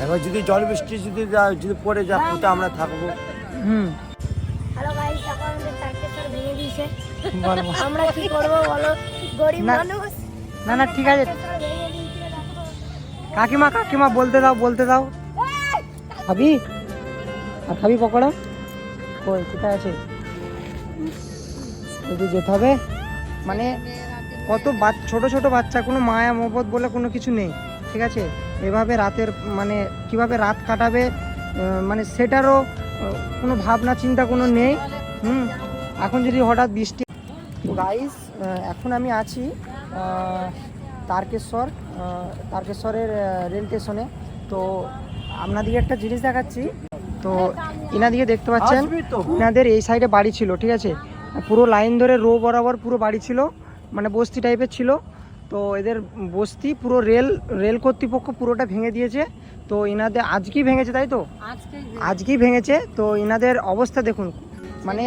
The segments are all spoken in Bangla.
এবার যদি জল বৃষ্টি যদি যা- যদি পড়ে যায় কোথায় আমরা থাকব। হুম। হ্যালো গাইস এখন আমাদের তারকেশ্বর ভেঙে দিয়েছে। আমরা কি করব বলো? গরিব না। মানুষ। না না ঠিক আছে। কাকিমা কাকিমা বলতে দাও বলতে দাও। খাবি আর খাবি পকোড়া? কই কোথায় আছে? একটু যেতে হবে। মানে কত বাচ- ছোট ছোট বাচ্চা কোনো মায়া মহব্বত বলে কোনো কিছু নেই। ঠিক আছে? এভাবে রাতের মানে কীভাবে রাত কাটাবে মানে সেটারও কোনো ভাবনা চিন্তা কোনো নেই। হুম এখন যদি হঠাৎ বৃষ্টি গাইস এখন আমি আছি তারকেশ্বর তারকেশ্বরের রেল স্টেশনে। তো আপনাদিকে একটা জিনিস দেখাচ্ছি। তো এনাদিকে দেখতে পাচ্ছেন এনাদের এই সাইডে বাড়ি ছিল ঠিক আছে? পুরো লাইন ধরে রো বরাবর পুরো বাড়ি ছিল মানে বস্তি টাইপের ছিল। তো এদের বস্তি পুরো রেল রেল কর্তৃপক্ষ পুরোটা ভেঙে দিয়েছে। তো এনাদের আজকেই ভেঙেছে তাই তো? আজকেই ভেঙেছে। তো এনাদের অবস্থা দেখুন মানে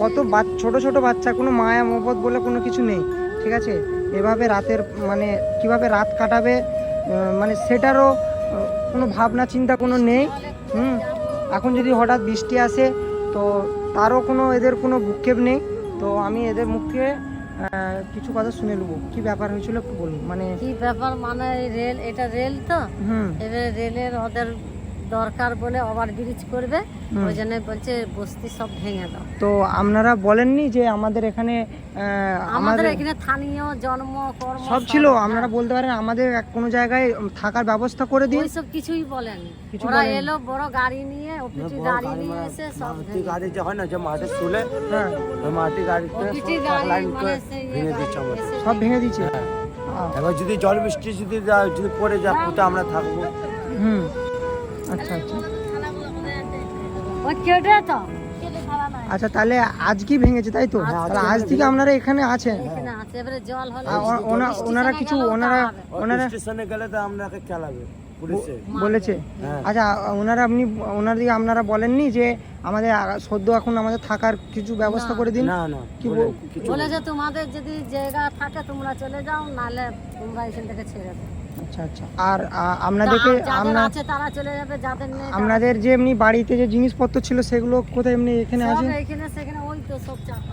কত ছোট ছোট বাচ্চা কোনো মায়া মহব্বত বলে কোনো কিছু নেই ঠিক আছে? এভাবে রাতের মানে কীভাবে রাত কাটাবে মানে সেটারও কোনো ভাবনা চিন্তা কোনো নেই হুম? এখন যদি হঠাৎ বৃষ্টি আসে তো তারও কোনো এদের কোনো ভূক্ষেপ নেই। তো আমি এদের মুখে কিছু কথা শুনে নেব। কি ব্যাপার হয়েছিল একটু বলুন। মানে কি ব্যাপার মানে রেল এটা রেল তো? রেলের ওদের দরকার বলে ওভার ব্রিজ করবে ওই জন্য বলছে বস্তি সব ভেঙে দাও। তো আপনারা বলেননি যে আমাদের এখানে আমাদের এখানে স্থানীয় জন্ম কর্ম সব ছিল আপনারা বলতে পারেন আমাদের এক কোনো জায়গায় থাকার ব্যবস্থা করে দিন। সব কিছুই বলেন ওরা এলো বড় গাড়ি নিয়ে ওপিটি গাড়ি গাড়ি নিয়ে মানে এসে সব মাটি গাড়ি যে হয় না যে মাঠে তুলে হ্যাঁ। ওই মাটি গাড়িতে ওপিটি সব গাড়ি মানে ভেঙে দিচ্ছে সব ভেঙে দিচ্ছে। হ্যাঁ। এবার যদি জল বৃষ্টি যদি যা- যদি পড়ে যায় কোথায় আমরা থাকব? হুম। আচ্ছা আচ্ছা আচ্ছা তাহলে আজকেই ভেঙেছে তাই তো? তাহলে আজ থেকে আপনারা এখানে আছেন। আছে এবারে জল হলে আর ও- ওনা- ওনারা কিছু ওনারা ওনারা স্টেশনে গেলে তো আপনাকে চালাবে বলেছে। হ্যাঁ। আচ্ছা ওনারা আপনি ওনার দিকে আপনারা বলেননি যে আমাদের সদ্য এখন আমাদের থাকার কিছু ব্যবস্থা করে দিন? না না কি বলে বলেছে তোমাদের যদি জায়গা থাকে তোমরা চলে যাও নাহলে তোমরা এখান থেকে ছেড়ে দাও। আচ্ছা আচ্ছা। আর আপনাদেরকে আছে তারা চলে যাবে যাদের নেই আপনাদের যে এমনি বাড়িতে যে জিনিসপত্র ছিল সেগুলো কোথায় এমনি এখানে আছে? এখানে সেখানে ওই তো সব চাপা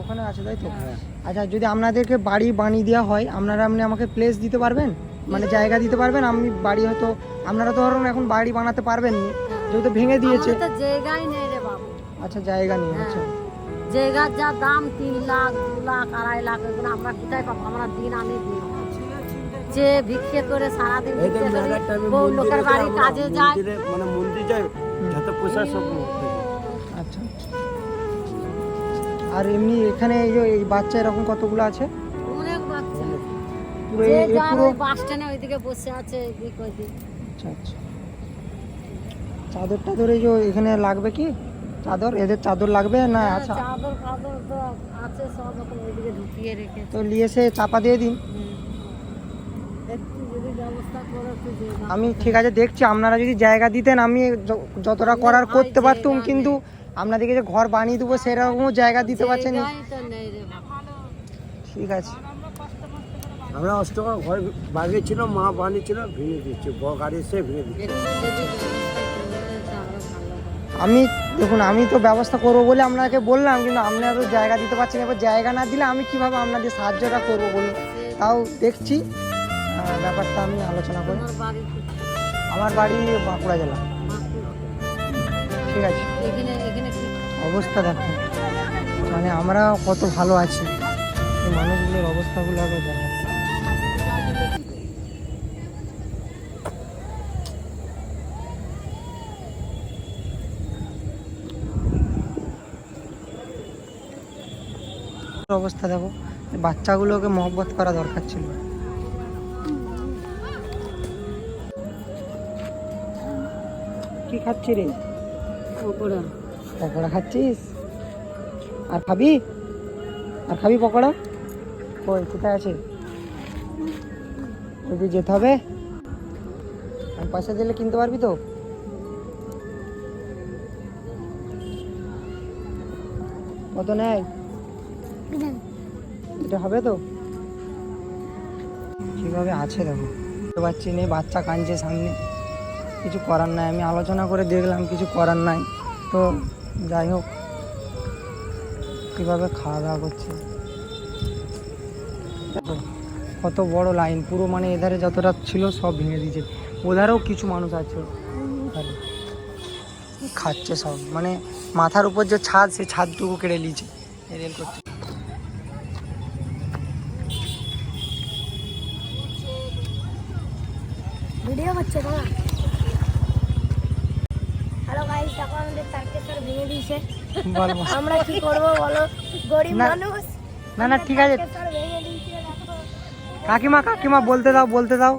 ওখানে আছে তাই তো? হ্যাঁ। আচ্ছা যদি আপনাদেরকে বাড়ি বানিয়ে দেওয়া হয় আপনারা আপনি আমাকে প্লেস দিতে পারবেন? মানে জায়গা দিতে পারবেন? আমি বাড়ি হয়তো আপনারা তো ধরুন এখন বাড়ি বানাতে পারবেন নি। যেহেতু ভেঙে দিয়েছে। জায়গাই নেই রে বাবু। আচ্ছা জায়গা নেই আচ্ছা। জায়গার যা দাম তিন লাখ দু লাখ আড়াই লাখ এগুলো আমরা কোথায় পাবো? আমরা দিন আনি দিন যে ভিক্ষে করে সারাদিন ভিক্ষে করে বউ লোকের বাড়ি কাজে যায়। মানে মন্দির যায় যত পয়সা সব আচ্ছা। আর এমনি এখানে এই যে এই বাচ্চা এরকম কতগুলো আছে? অনেক বাচ্চা। যে এই এই যার ওই বাস স্ট্যান্ডে ওইদিকে বসে আছে এদিক ওইদিক। আচ্ছা আচ্ছা। চাদর টাদর এই যে এখানে লাগবে কি? চাদর? এদের চাদর লাগবে না আচ্ছা চাদর ফাদর তো আছে সব রকম ওইদিকে ঢুকিয়ে রেখে তো নিয়ে এসে চাপা দিয়ে দিন একটু যদি ব্যবস্থা করে একটু জায়গা আমি ঠিক আছে দেখছি আপনারা যদি জায়গা দিতেন আমি যতটা করার করতে পারতাম কিন্তু আপনাদেরকে যে ঘর বানিয়ে দেবো সেরকমও জায়গা দিতে পারছেন ঠিক আছে। আমরা অষ্টমা ঘর বানিয়েছিল মা বানিয়েছিল ভেঙে দিচ্ছে গাড়ি এসে ভেঙে দিচ্ছে। আমি দেখুন আমি তো ব্যবস্থা করব বলে আপনাকে বললাম কিন্তু আপনারা তো জায়গা দিতে পারছেন এবার জায়গা না দিলে আমি কীভাবে আপনাদের সাহায্যটা করব বলুন? তাও দেখছি। ব্যাপারটা আমি আলোচনা করি? আমার বাড়ি বাঁকুড়া জেলা। ঠিক আছে। অবস্থা দেখো। মানে আমরা কত ভালো আছি। এই মানুষগুলোর অবস্থাগুলো আগে দেখো। অবস্থা দেখো। বাচ্চাগুলোকে মহব্বত করা দরকার ছিল। কি খাচ্ছি রে? পকোড়া। পকোড়া খাচ্ছিস? আর খাবি? আর খাবি পকোড়া? কই কোথায় আছে? ওই যেতে হবে? আমি পয়সা দিলে কিনতে পারবি তো? কত নেয়? এটা হবে তো? কীভাবে আছে দেখো? পারছি নেই বাচ্চা কাঁদছে সামনে। কিছু করার নাই। আমি আলোচনা করে দেখলাম, কিছু করার নাই। তো যাই হোক, কীভাবে খাওয়া দাওয়া করছে? কত বড় লাইন পুরো মানে এধারে যতটা ছিল সব ভেঙে দিয়েছে। ওধারেও কিছু মানুষ আছে। খাচ্ছে সব। মানে মাথার উপর যে ছাদ সে ছাদটুকু কেড়ে নিয়েছে। রেল করতে ভিডিও হচ্ছে গাইস দেখো আমাদের তারকেশ্বর ভেঙে দিয়েছে। আমরা কি করব বলো? গরিব না, মানুষ। না না ঠিক আছে। কাকিমা কাকিমা বলতে দাও বলতে দাও!